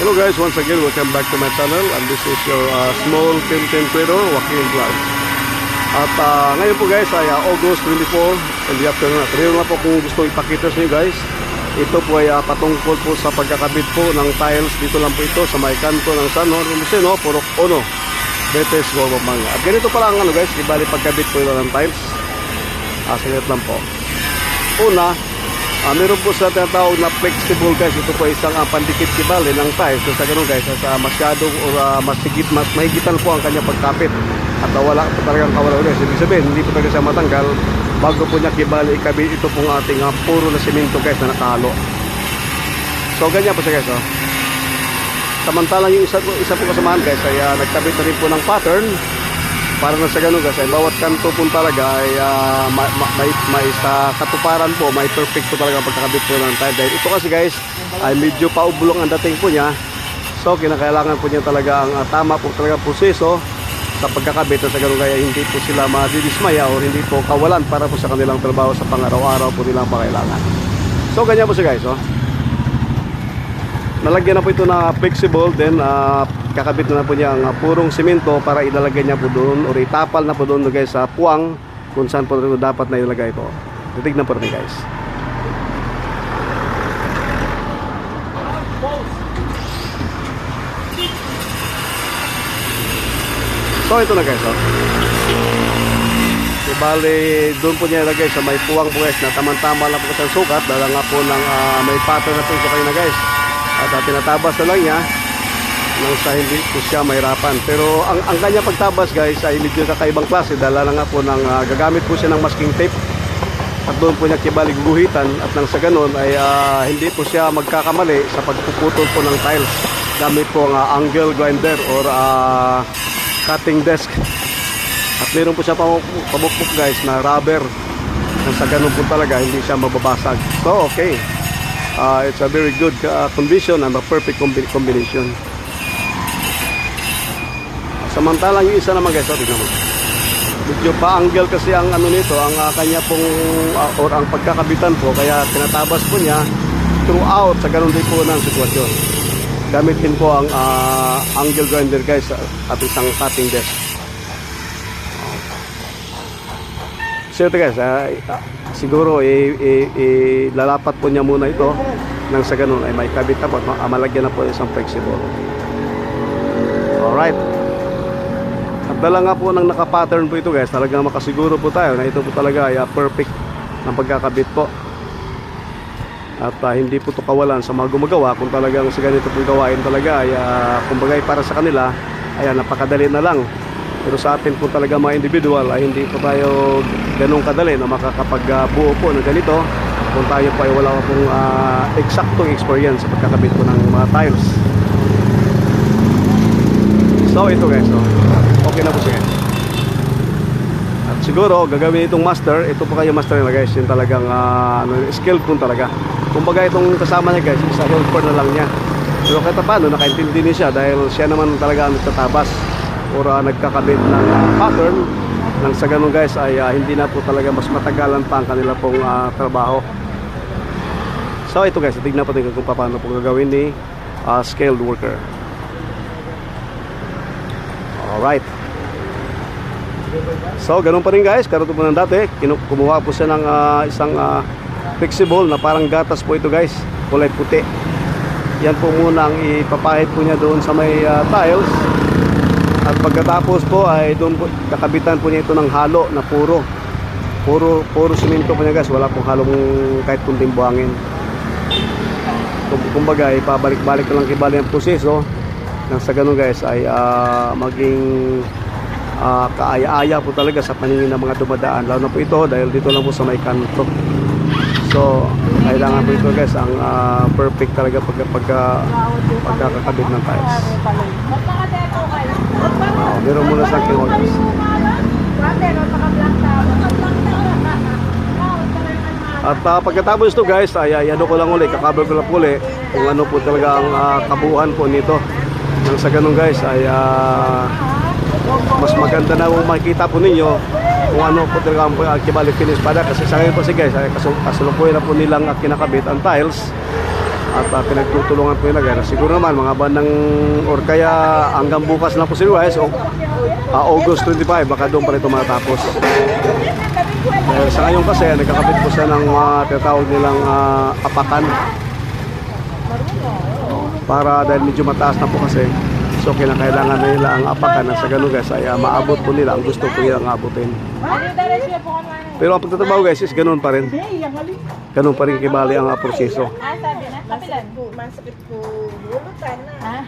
Hello guys, once again, welcome back to my channel and this is your uh, small content creator, Joaquin Vlog. At uh, ngayon po guys ay uh, August 24 in the afternoon. At meron na po kung gusto ipakita sa inyo guys. Ito po ay uh, patungkol po sa pagkakabit po ng tiles. Dito lang po ito sa may kanto ng San Juan Luceno, Purok Ono, Betes, Guabamanga. At ganito pala ang ano guys, ibali pagkabit po ito ng tiles. Ah, lang po. Una, Ah, meron po sa tinatawag na flexible guys. Ito po isang uh, pandikit kibali ng tiles. So sa ganun guys, sa masyado or uh, masigit, mas mahigitan po ang kanyang pagkapit. At uh, wala po talagang kawala guys. Ibig sabihin, hindi po talaga siya matanggal bago po niya kibali ikabit ito pong ating uh, puro na simento guys na nakahalo. So ganyan po siya guys. Oh. Samantalang yung isa, isa po kasamahan guys ay uh, nagkabit na rin po ng pattern para na sa ganun kasi bawat kanto po talaga ay uh, may, may, may sa katuparan po may perfect po talaga pagkakabit po ng tile dahil ito kasi guys ay medyo paublong ang dating po niya. So kinakailangan po niya talaga ang uh, tama po talaga proseso sa pagkakabit. Sa ganun kaya hindi po sila madidismaya o hindi po kawalan para po sa kanilang trabaho sa pang-araw-araw po nilang pakailangan. So ganyan po siya guys oh. Nalagyan na po ito na flexible then uh, kakabit na, po niya ang uh, purong simento para ilalagay niya po doon or itapal na po doon guys sa puwang kung saan po dapat na ilagay ito. Titignan po rin guys. So ito na guys oh. So, bali, doon po niya ilagay sa may puwang po guys na tamang-tama lang po sa sukat. Dahil nga po ng uh, may pattern na po ito kayo na guys at tinatabas na lang niya nang sa hindi po siya mahirapan. Pero ang, ang kanya pagtabas guys ay medyo kakaibang klase. Dahil lang po ng, uh, gagamit po siya ng masking tape. At doon po niya kibali guguhitan at nang sa ganun ay uh, hindi po siya magkakamali sa pagpuputol po ng tiles. Gamit po ang uh, angle grinder or uh, cutting desk. At meron po siya pamukpok guys na rubber. Nang sa ganun po talaga hindi siya mababasag. So okay uh, it's a very good uh, condition and a perfect combination Samantalang yung isa naman guys, oh, tignan mo. Medyo pa-angle kasi ang ano nito, ang uh, kanya pong uh, or ang pagkakabitan po kaya tinatabas po niya throughout sa ganun din po ng sitwasyon. Gamitin po ang uh, angle grinder guys at isang cutting desk. So ito guys, uh, siguro ilalapat po niya muna ito nang sa ganun ay may kabit na po, malagyan na po isang flexible. Alright. At dala nga po ng nakapattern po ito guys, talagang makasiguro po tayo na ito po talaga ay uh, perfect ng pagkakabit po. At uh, hindi po ito kawalan sa mga gumagawa kung talagang sa ganito pong gawain talaga ay uh, kumbaga para sa kanila ay uh, napakadali na lang. Pero sa atin po talaga mga individual ay hindi po tayo ganun kadali na makakapagbuo po ng ganito. Kung tayo po ay wala pong uh, eksaktong experience sa pagkakabit po ng mga tiles. So ito guys, no? okay na po siya. At siguro gagawin itong master. Ito po kayo master na guys. Yung talagang uh, ano, skilled po talaga. Kumbaga itong kasama niya guys isa helper na lang niya. Pero kahit paano nakaintindi niya siya dahil siya naman talaga ang nagtatabas or uh, nagkakabit ng uh, pattern nang sa ganun guys ay uh, hindi na po talaga mas matagalan pa ang kanila pong uh, trabaho so ito guys tignan po tingnan kung paano po gagawin ni uh, skilled worker Alright. So, ganun pa rin guys. Karoon po ng dati. Kumuha po siya ng uh, isang uh, flexible na parang gatas po ito guys. Kulay puti. Yan po muna ang ipapahid po niya doon sa may uh, tiles. At pagkatapos po ay doon po, kakabitan po niya ito ng halo na puro. Puro, puro simento po niya guys. Wala pong halong kahit kunting buhangin. Kumbaga, ipabalik-balik na lang kibali ang proseso nang sa ganun guys ay uh, maging uh, kaaya-aya po talaga sa paningin ng mga dumadaan lalo na po ito dahil dito lang po sa may kanto so kailangan po ito guys ang uh, perfect talaga pag, pag, pagkakakabit ng tiles uh, meron muna sa akin guys at uh, pagkatapos ito guys ay, ay ano ko lang uli kakabar ko lang uli kung ano po talaga ang uh, kabuuan po nito. Nang sa ganun guys ay uh, mas maganda na kung makikita po ninyo kung ano po talaga ang uh, kibali finish pada kasi sa ngayon po si guys ay kasul kasalukuyan na po nilang uh, kinakabit ang tiles at uh, pinagtutulungan po nila guys. Siguro naman mga bandang or kaya hanggang bukas lang po sila guys o ah, August 25 baka doon pa rin ito matapos. Eh, sa ngayon kasi nagkakabit po siya ng mga tinatawag nilang ah, apakan para dahil medyo mataas na po kasi so kinakailangan nila ang apakan na sa ganun guys ay ah, maabot po nila ang gusto po nilang abutin. Pero ang pagtatrabaho guys is ganun pa rin. Ganun pa rin kibali ang ah, proseso. Ah, na, na. Ah,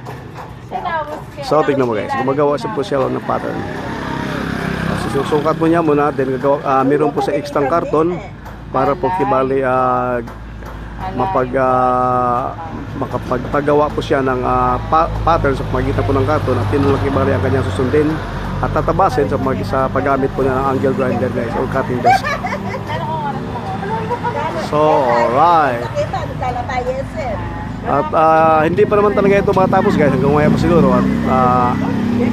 So tignan mo guys, gumagawa siya po siya ng pattern. Uh, susukat mo niya muna, then gagawa, ah, meron po sa extra karton para po kibali ah, mapag ah, makapagpagawa po siya ng ah, pa- pattern sa pamagitan po ng karton at tinulak kibali ang kanyang susundin at tatabasin sa, mag- sa paggamit po niya ng angle grinder guys or cutting desk. So, alright. At ah, hindi pa naman talaga ito matapos guys hanggang umaya pa siguro at uh,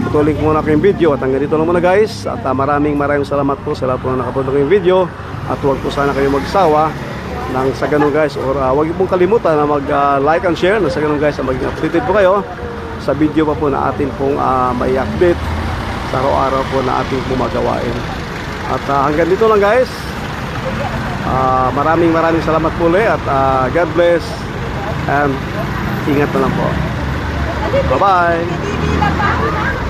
tutuloy ko muna ko yung video at hanggang dito lang muna guys at ah, maraming maraming salamat po sa lahat po na nakapanood ng yung video at huwag po sana kayo magsawa ng sa ganun guys. Or ah, huwag pong kalimutan na mag ah, like and share na sa ganun guys. Na maging updated po kayo sa video pa po na atin pong ah, may update. Sa araw-araw po na ating pumagawain at ah, hanggang dito lang guys. Ah, maraming maraming salamat po ulit at ah, God bless and ingat na lang po. Bye-bye! Hindi